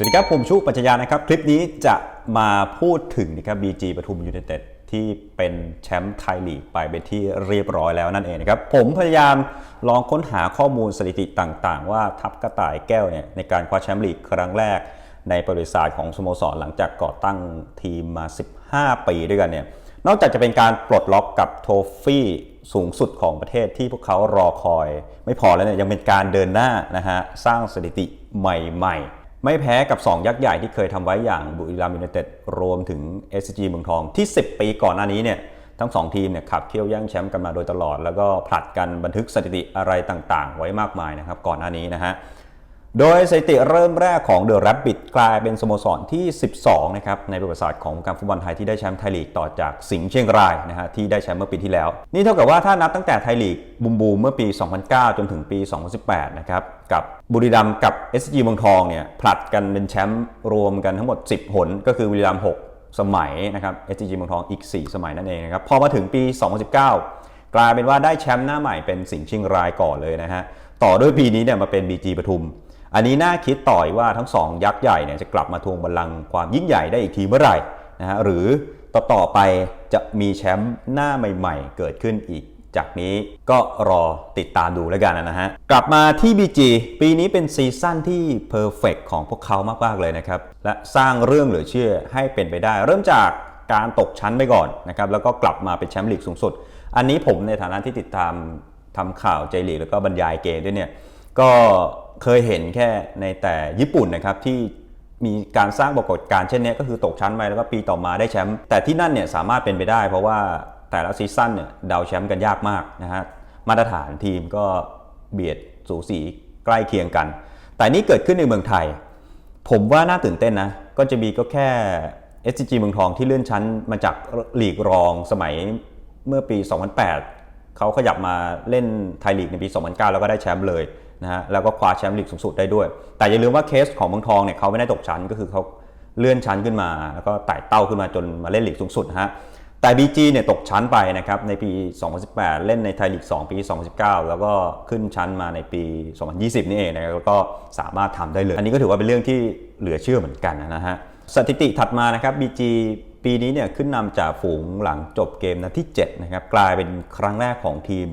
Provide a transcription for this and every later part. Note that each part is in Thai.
สวัสดีครับ ผมชูปัญญานะครับ คลิปนี้จะมาพูดถึงนะครับ BG ปทุมยูไนเต็ดที่เป็นแชมป์ไทยลีกไปเป็นที่เรียบร้อยแล้วนั่นเองนะครับ ผมพยายามลองค้นหาข้อมูลสถิติต่างๆ ว่าทัพกระต่ายแก้วเนี่ยในการคว้าแชมป์ลีกครั้งแรก ในประวัติศาสตร์ของสโมสรหลังจากก่อตั้งทีมมา 15 ปีด้วยกันเนี่ยนอกจากจะเป็นการปลดล็อกกับโทฟี่สูงสุดของประเทศที่พวกเขารอคอย ไม่พอแล้วเนี่ยยังเป็นการเดินหน้านะฮะสร้างสถิติใหม่ ๆ ไม่แพ้กับ 2 ยักษ์ใหญ่ที่เคยทำไว้อย่างบุรีรัมย์ยูไนเต็ดรวมถึง SCG เมืองทองที่ 10 ปีก่อนหน้านี้เนี่ยทั้ง 2 ทีมเนี่ยขับเคี่ยวแย่งแชมป์กันมาโดยตลอด แล้วก็ผลัดกันบันทึกสถิติอะไรต่างๆ ไว้มากมายนะครับก่อนหน้านี้นะฮะ โดยสถิติเริ่มแรกของเดอะแรบบิ t กลายเป็นสโมสรที่ 12 นะครับ ในประวัติศาสตร์ของวงการฟุตบอลไทยที่ได้แชมป์ไทยลีกต่อจากสิงห์เชียงรายนะฮะที่ได้แชมป์เมื่อปีที่แล้ว นี่เท่ากับว่าถ้านับตั้งแต่ไทยลีกบูมบูมเมื่อปี 2009 จนถึงปี 2018 นะครับ กับบุรีรัมย์กับ SG เมืองทองเนี่ยผลัดกันเป็นแชมป์รวมกันทั้งหมด 10 หน ก็คือบุรีรัมย์6สมัยนะครับ SG เมืองทองอีก 4 สมัยนั่นเองนะครับพอมาถึงปี 2019 กลายเป็นว่าได้แชมป์หน้าใหม่เป็นสิงห์เชียงรายก่อนเลยนะฮะต่อด้วยปีนี้เนี่ยมาเป็น BG ปทุม อันนี้น่าคิดต่อยว่าทั้งสองยักษ์ใหญ่เนี่ยจะกลับมาทวงบัลลังก์ความยิ่งใหญ่ได้อีกทีเมื่อไหร่นะฮะหรือต่อต่อไปจะมีแชมป์หน้าใหม่ ๆ เกิดขึ้นอีก จากนี้ก็รอติดตามดูแล้วกันนะฮะ กลับมาที่ BG ปีนี้เป็นซีซั่นที่เพอร์เฟกของพวกเขามากๆเลยนะครับ และสร้างเรื่องเหลือเชื่อให้เป็นไปได้ เริ่มจากการตกชั้นไปก่อนนะครับแล้วก็กลับมาเป็นแชมป์ลีกสูงสุด อันนี้ผมในฐานะที่ติดตามทำข่าวใจลีกแล้วก็บรรยายเกมด้วยเนี่ยก็ เคยเห็นแค่ในแต่ญี่ปุ่นนะครับที่มีการสร้างปรากฏการณ์เช่นนี้ก็คือตกชั้นไปแล้วก็ปีต่อมาได้แชมป์แต่ที่นั่นเนี่ยสามารถเป็นไปได้ เพราะว่าแต่ละซีซั่นเนี่ยเดาแชมป์กันยากมากนะฮะมาตรฐานทีมก็เบียดสูสีใกล้เคียงกัน แต่นี่เกิดขึ้นในเมืองไทย ผมว่าน่าตื่นเต้นนะก็จะมีก็แค่ SCG เมืองทองที่เลื่อนชั้นมาจากหลีกรองสมัยเมื่อปี 2008 เขาขยับมาเล่นไทยลีกในปี 2009 แล้วก็ได้แชมป์เลย นะฮะแล้วก็คว้าแชมป์ลีกสูงสุดได้ด้วย แต่อย่าลืมว่าเคสของเมืองทองเนี่ยเขาไม่ได้ตกชั้นก็คือเขาเลื่อนชั้นขึ้นมา แล้วก็ไต่เต้าขึ้นมาจนมาเล่นลีกสูงสุดฮะแต่ BG เนี่ยตกชั้นไปนะครับในปี 2018 เล่นในไทยลีก 2 ปี 2019 แล้วก็ขึ้นชั้นมาในปี 2020 นี่เองนะครับแล้วก็สามารถทำได้เลย อันนี้ก็ถือว่าเป็นเรื่องที่เหลือเชื่อเหมือนกันนะฮะสถิติถัดมานะครับ BG ปีนี้เนี่ยขึ้นนำจากฝูงหลังจบเกมนัดที่7นะครับกลายเป็นครั้งแรกของทีม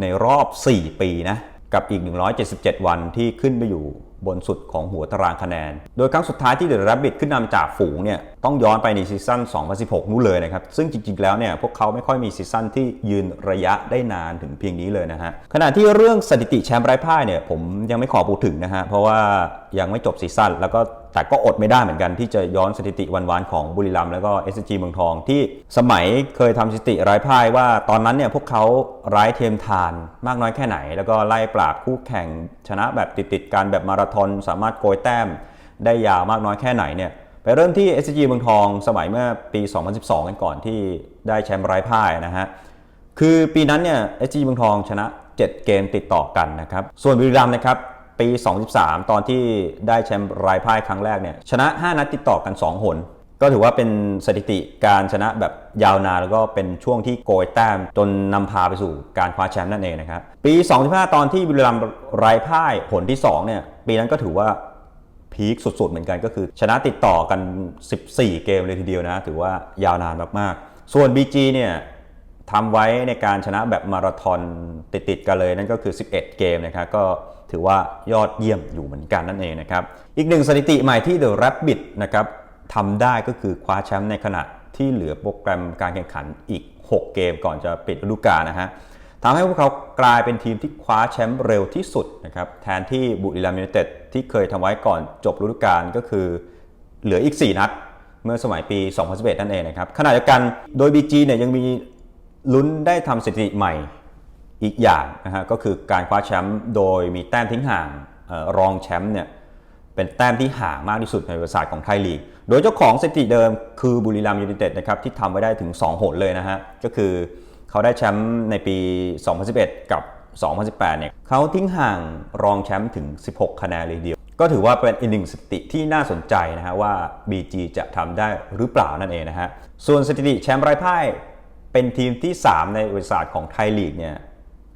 ในรอบ 4 ปีนะ กับอีก 177 วันที่ขึ้นไปอยู่ บนสุดของหัวตารางคะแนน โดยครั้งสุดท้ายที่เดอะร b บิ t ขึ้นนำจากฝูงเนี่ยต้องย้อนไปในซีซั่น 2016 นู้นเลยนะครับ ซึ่งจริง ๆ แล้วเนี่ยพวกเขาไม่ค่อยมีซีซั่นที่ยืนระยะได้นานถึงเพียงนี้เลยนะฮะ ขณะที่เรื่องสถิติแชมป์ไร้พ่ายเนี่ยผมยังไม่ขอพูดถึงนะฮะ เพราะว่ายังไม่จบซีซั่นแล้วก็แต่ก็อดไม่ได้เหมือนกันที่จะย้อนสถิติวันๆของบุรีรัมย์แล้วก็ SCG เมืองทองที่สมัยเคยทำสถิติไร้พ่ายว่าตอนนั้นเนี่ยพวกเขาไร้เทียมทานมากน้อยแค่ไหน แล้วก็ไล่ปราบคู่แข่งชนะแบบติดๆการแบบมาราธอนสามารถโกยแต้มได้ยาวมากน้อยแค่ไหนเนี่ยไปเริ่มที่ SCG เมืองทองสมัยเมื่อปี 2012 กันก่อนที่ได้แชมป์ไร้พ่ายนะฮะคือปีนั้นเนี่ย SG เมืองทองชนะ 7 เกมติดต่อกันนะครับส่วนบุรีรัมย์นะครับปี 2013 ตอนที่ได้แชมป์รายพ่ายครั้งแรกเนี่ยชนะ 5 นัดติดต่อกัน 2 หน ก็ถือว่าเป็นสถิติการชนะแบบยาวนานแล้วก็เป็นช่วงที่โกยแต้มจนนำพาไปสู่การคว้าแชมป์นั่นเองนะครับปี 2015 ตอนที่บุรีรัมย์รายพ่ายหนที่2เนี่ยปีนั้นก็ถือว่าพีคสุดๆ เหมือนกันก็คือ ชนะติดต่อกัน 14 เกมเลยทีเดียวนะ ถือว่ายาวนานมากๆ ส่วน BG เนี่ยทำไว้ในการชนะแบบมาราธอนติดๆกันเลยนั่นก็คือ 11 เกมนะครับก็ถือว่ายอดเยี่ยมอยู่เหมือนกันนั่นเองนะครับ อีกหนึ่งสถิติใหม่ที่ The Rabbit นะครับ ทำได้ก็คือคว้าแชมป์ในขณะที่เหลือโปรแกรมการแข่งขันอีก 6 เกมก่อนจะปิดฤดูกาลนะฮะทำให้พวกเขากลายเป็นทีมที่คว้าแชมป์เร็วที่สุดนะครับแทนที่บุรีรัมย์ยูไนเต็ดที่เคยทำไว้ก่อนจบฤดูกาลก็คือเหลืออีก 4 นัดเมื่อสมัยปี 2011 นั่นเองนะครับขณะเดียวกันโดย BG เนี่ยยังมีลุ้นได้ทำสถิติใหม่อีกอย่างนะฮะก็คือการคว้าแชมป์โดยมีแต้มทิ้งห่างออรองแชมป์เนี่ย เป็นแต้มที่ห่างมากที่สุดในประวัติศาสตร์ของไทยลีก โดยเจ้าของสถิติเดิมคือบุรีรัมย์ยูไนเต็ดนะครับที่ทำไว้ได้ถึง 2 หนเลยนะฮะ ก็คือเขาได้แชมป์ในปี 2011 กับ 2018 เนี่ยเขาทิ้งห่างรองแชมป์ถึง 16 คะแนนเลยเดียว ก็ถือว่าเป็นอีกหนึ่งสถิติที่น่าสนใจนะฮะว่า BG จะทำได้หรือเปล่านั่นเองนะฮะ ส่วนสถิติแชมป์ไร้พ่ายเป็นทีมที่ 3 ในประวัติศาสตร์ของไทยลีกเนี่ย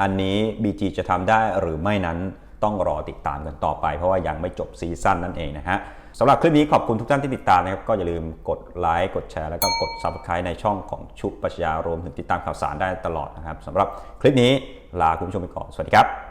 อันนี้ BG จะทำได้หรือไม่นั้น ต้องรอติดตามกันต่อไป เพราะว่ายังไม่จบซีซั่นนั่นเองนะฮะสำหรับคลิปนี้ขอบคุณทุกท่านที่ติดตามนะครับ ก็อย่าลืมกดไลค์กดแชร์แล้วก็กด Subscribe ในช่องของชุบปัชญารวมถึงติดตามข่าวสารได้ตลอดนะครับสำหรับคลิปนี้ลาคุณผู้ชมไปก่อนสวัสดีครับ